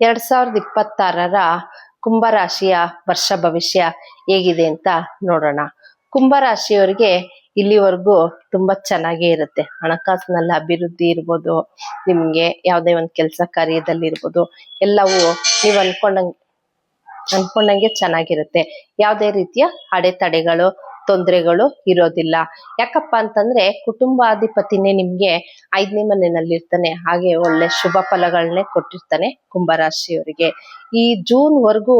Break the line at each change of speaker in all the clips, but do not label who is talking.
ಎರಡ್ ಸಾವಿರದ ಇಪ್ಪತ್ತಾರರ ಕುಂಭರಾಶಿಯ ವರ್ಷ ಭವಿಷ್ಯ ಹೇಗಿದೆ ಅಂತ ನೋಡೋಣ. ಕುಂಭರಾಶಿಯವರಿಗೆ ಇಲ್ಲಿವರೆಗೂ ತುಂಬಾ ಚೆನ್ನಾಗೇ ಇರುತ್ತೆ. ಹಣಕಾಸಿನಲ್ಲಿ ಅಭಿವೃದ್ಧಿ ಇರ್ಬೋದು, ನಿಮ್ಗೆ ಯಾವುದೇ ಒಂದು ಕೆಲಸ ಕಾರ್ಯದಲ್ಲಿ ಇರ್ಬೋದು, ಎಲ್ಲವೂ ನೀವು ಅನ್ಕೊಂಡಂಗೆ ಅನ್ಕೊಂಡಂಗೆ ಚೆನ್ನಾಗಿರುತ್ತೆ. ಯಾವುದೇ ರೀತಿಯ ಅಡೆತಡೆಗಳು ತೊಂದರೆಗಳು ಇರೋದಿಲ್ಲ. ಯಾಕಪ್ಪ ಅಂತಂದ್ರೆ ಕುಟುಂಬಾಧಿಪತಿನೇ ನಿಮ್ಗೆ ಐದನೇ ಮನೆಯಲ್ಲಿ ಇರ್ತಾನೆ ಹಾಗೆ ಒಳ್ಳೆ ಶುಭ ಫಲಗಳನ್ನೇ ಕೊಟ್ಟಿರ್ತಾನೆ ಕುಂಭರಾಶಿಯವರಿಗೆ. ಈ ಜೂನ್ ವರ್ಗೂ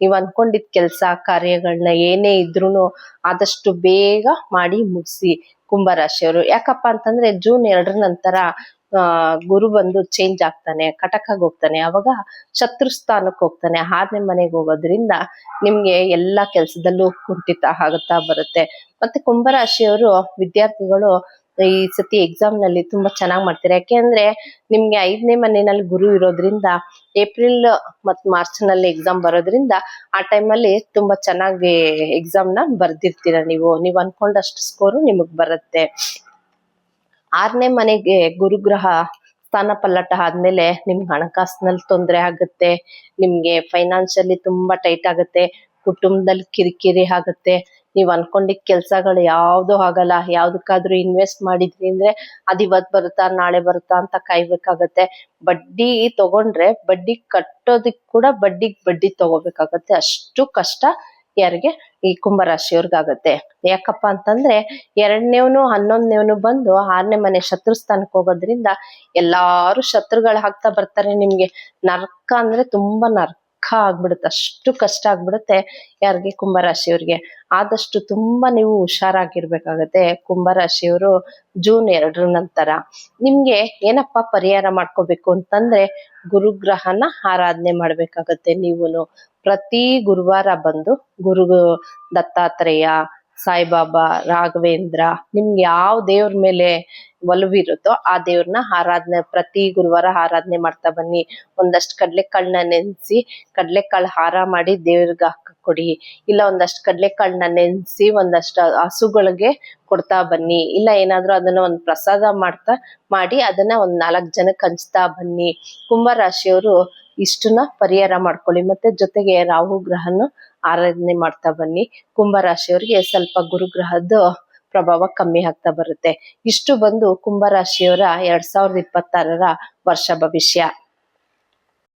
ನೀವು ಅನ್ಕೊಂಡಿದ್ ಕೆಲಸ ಕಾರ್ಯಗಳನ್ನ ಏನೇ ಇದ್ರೂನು ಆದಷ್ಟು ಬೇಗ ಮಾಡಿ ಮುಗಿಸಿ ಕುಂಭರಾಶಿಯವರು. ಯಾಕಪ್ಪ ಅಂತಂದ್ರೆ ಜೂನ್ ಎರಡರ ನಂತರ ಗುರು ಬಂದು ಚೇಂಜ್ ಆಗ್ತಾನೆ ಕಟಕಗೆ ಹೋಗ್ತಾನೆ, ಅವಾಗ ಶತ್ರು ಸ್ಥಾನಕ್ಕೆ ಹೋಗ್ತಾನೆ, ಆರನೇ ಮನೆಗೆ ಹೋಗೋದ್ರಿಂದ ನಿಮ್ಗೆ ಎಲ್ಲಾ ಕೆಲಸದಲ್ಲೂ ಕುಂಠಿತ ಆಗುತ್ತಾ ಬರುತ್ತೆ. ಮತ್ತೆ ಕುಂಭರಾಶಿಯವರು ವಿದ್ಯಾರ್ಥಿಗಳು ಈ ಸತಿ ಎಕ್ಸಾಮ್ನಲ್ಲಿ ತುಂಬಾ ಚೆನ್ನಾಗಿ ಮಾಡ್ತಾರೆ. ಯಾಕೆಂದ್ರೆ ನಿಮ್ಗೆ ಐದನೇ ಮನೆಯಲ್ಲಿ ಗುರು ಇರೋದ್ರಿಂದ ಏಪ್ರಿಲ್ ಮತ್ ಮಾರ್ಚ್ನಲ್ಲಿ ಎಕ್ಸಾಮ್ ಬರೋದ್ರಿಂದ ಆ ಟೈಮ್ ಅಲ್ಲಿ ತುಂಬಾ ಚೆನ್ನಾಗಿ ಎಕ್ಸಾಮ್ನ ಬರ್ದಿರ್ತೀರ ನೀವು. ನೀವ್ ಅನ್ಕೊಂಡಷ್ಟು ಸ್ಕೋರ್ ನಿಮಗ್ ಬರುತ್ತೆ. ಆರನೇ ಮನೆಗೆ ಗುರುಗ್ರಹ ಸ್ಥಾನ ಪಲ್ಲಟ ಆದ್ಮೇಲೆ ನಿಮ್ಗೆ ಹಣಕಾಸಿನಲ್ಲಿ ತೊಂದರೆ ಆಗುತ್ತೆ, ನಿಮ್ಗೆ ಫೈನಾನ್ಷಿಯಲಿ ತುಂಬಾ ಟೈಟ್ ಆಗುತ್ತೆ, ಕುಟುಂಬದಲ್ಲಿ ಕಿರಿಕಿರಿ ಆಗುತ್ತೆ. ನೀವು ಅನ್ಕೊಂಡಿದ್ ಕೆಲ್ಸಗಳು ಯಾವುದು ಆಗಲ್ಲ. ಯಾವ್ದಕ್ಕಾದ್ರೂ ಇನ್ವೆಸ್ಟ್ ಮಾಡಿದ್ರಿ ಅಂದ್ರೆ ಅದ್ ಇವತ್ ಬರುತ್ತಾ, ನಾಳೆ ಬರುತ್ತಾ ಅಂತ ಕಾಯ್ಬೇಕಾಗತ್ತೆ. ಬಡ್ಡಿ ತಗೊಂಡ್ರೆ ಬಡ್ಡಿ ಕಟ್ಟೋದಿಕ್ ಕೂಡ ಬಡ್ಡಿಗ್ ಬಡ್ಡಿ ತಗೋಬೇಕಾಗತ್ತೆ. ಅಷ್ಟು ಕಷ್ಟ. ಯಾರಿಗೆ ಈ ಕುಂಭರಾಶಿಯವ್ರಿಗಾಗತ್ತೆ. ಯಾಕಪ್ಪ ಅಂತಂದ್ರೆ ಎರಡನೇವನು ಹನ್ನೊಂದನೇವನು ಬಂದು ಆರನೇ ಮನೆ ಶತ್ರು ಸ್ಥಾನಕ್ಕೆ ಹೋಗೋದ್ರಿಂದ ಎಲ್ಲಾರು ಶತ್ರುಗಳು ಹಾಕ್ತಾ ಬರ್ತಾರೆ ನಿಮ್ಗೆ. ನರ್ಕ ಅಂದ್ರೆ ತುಂಬಾ ನರ್ಕ. ಆಗ್ಬಿಡುತ್ತೆ, ಅಷ್ಟು ಕಷ್ಟ ಆಗ್ಬಿಡುತ್ತೆ ಯಾರಿಗೆ? ಕುಂಭರಾಶಿಯವ್ರಿಗೆ. ಆದಷ್ಟು ತುಂಬಾ ನೀವು ಹುಷಾರಾಗಿರ್ಬೇಕಾಗತ್ತೆ. ಕುಂಭರಾಶಿಯವರು ಜೂನ್ ಎರಡರ ನಂತರ. ನಿಮ್ಗೆ ಏನಪ್ಪಾ ಪರಿಹಾರ ಮಾಡ್ಕೋಬೇಕು ಅಂತಂದ್ರೆ ಗುರುಗ್ರಹನ ಆರಾಧನೆ ಮಾಡ್ಬೇಕಾಗತ್ತೆ ನೀವುನು. ಪ್ರತಿ ಗುರುವಾರ ಬಂದು ಗುರು ದತ್ತಾತ್ರೇಯ ಸಾಯಿಬಾಬಾ, ರಾಘವೇಂದ್ರ, ನಿಮ್ಗೆ ಯಾವ ದೇವ್ರ ಮೇಲೆ ಒಲವಿರುತ್ತೋ ಆ ದೇವ್ರನ್ನ ಆರಾಧನೆ, ಪ್ರತಿ ಗುರುವಾರ ಆರಾಧನೆ ಮಾಡ್ತಾ ಬನ್ನಿ. ಒಂದಷ್ಟು ಕಡಲೆಕಾಳನ್ನ ನೆನ್ಸಿ, ಕಡ್ಲೆಕಾಳು ಹಾರ ಮಾಡಿ ದೇವ್ರಿಗೆ ಹಾಕ ಕೊಡಿ. ಇಲ್ಲ ಒಂದಷ್ಟು ಕಡ್ಲೆಕಾಳನ್ನ ನೆನ್ಸಿ, ಒಂದಷ್ಟು ಹಸುಗಳಿಗೆ ಕೊಡ್ತಾ ಬನ್ನಿ. ಇಲ್ಲ ಏನಾದ್ರೂ ಅದನ್ನ ಒಂದು ಪ್ರಸಾದ ಮಾಡ್ತಾ, ಮಾಡಿ ಅದನ್ನ ಒಂದ್ ನಾಲ್ಕು ಜನಕ್ಕೆ ಹಂಚ್ತಾ ಬನ್ನಿ. ಕುಂಭ ರಾಶಿಯವರು ಇಷ್ಟನ್ನ ಪರಿಹಾರ ಮಾಡ್ಕೊಳ್ಳಿ. ಮತ್ತೆ ಜೊತೆಗೆ ರಾಹು ಗ್ರಹನು ಆರಾಧನೆ ಮಾಡ್ತಾ ಬನ್ನಿ. ಕುಂಭರಾಶಿಯವರಿಗೆ ಸ್ವಲ್ಪ ಗುರುಗ್ರಹದ ಪ್ರಭಾವ ಕಮ್ಮಿ ಆಗ್ತಾ ಬರುತ್ತೆ. ಇಷ್ಟು ಬಂದು ಕುಂಭರಾಶಿಯವರ ಎರಡ್ ಸಾವಿರದ ಇಪ್ಪತ್ತಾರರ ವರ್ಷ ಭವಿಷ್ಯ.